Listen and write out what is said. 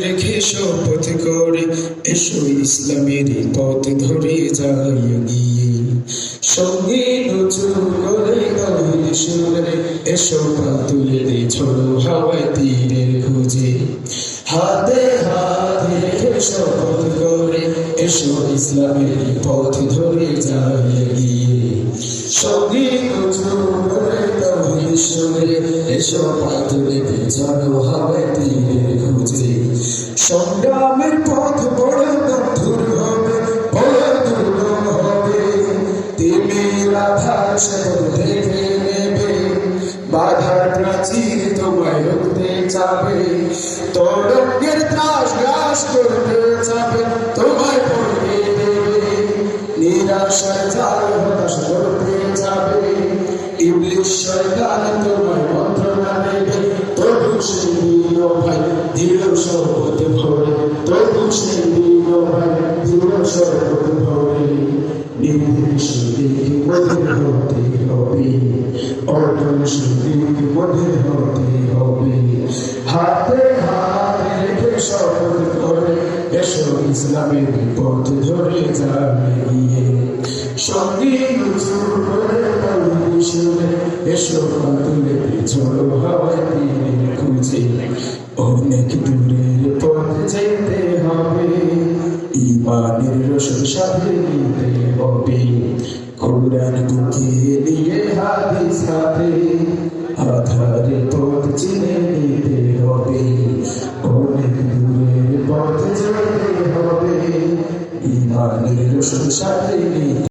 রেখে শপথ করে। এসো ইসলামের পথ ধরে যাই গিয়ে সঙ্গে করে সুরে এসো পা তুলে দে হাওয়ায় তীরের খুঁজে। হাতে রেখে শপথ করে, এসো ইসলামের পথ ধরে যাই গিয়ে সঙ্গে নচু করে গাইল সুরে এসো পা তুলে দে ছোড়ো হাওয়ায় তীরের খুঁজে। সংগ্রামের পথ বড় মধুর হবে, বড় দুর্গম হবে। তিমির আধাস দেখে নেবে বাধার প্রাচীর তোমায় রুখতে যাবে তরঙ্গের ত্রাস গ্রাস করতে যাবে তোমায় পড়বে দেবে। নিরাশায় জাল হতাশ করতে যাবে ইবলিশ শয়তান তোমায় মন্ত্রণা নেবে তবু সেই ভাই দৃঢ় দৃঢ় শপথ ভরে নির্দেশ দিকে মধ্যে হতে হবে অটল দিকে মধ্যে হতে হবে হাতে হাত রেখে শপথ করে এসো ইসলামের পথ ধরে যাবে গিয়ে সঙ্গী নজর করে তালি শুনে এসো তুলে ছোড়ো হাওয়ায় খুঁজে অনেক দূরের ইমানের রসুন সাথে নিতে হবে কোরআন বুকে নিয়ে হাদিস হাতে আধারে পথ চিনে নিতে হবে অনেক দূরের পথ যেতে হবে ইমানের রসুন সাথে নিতে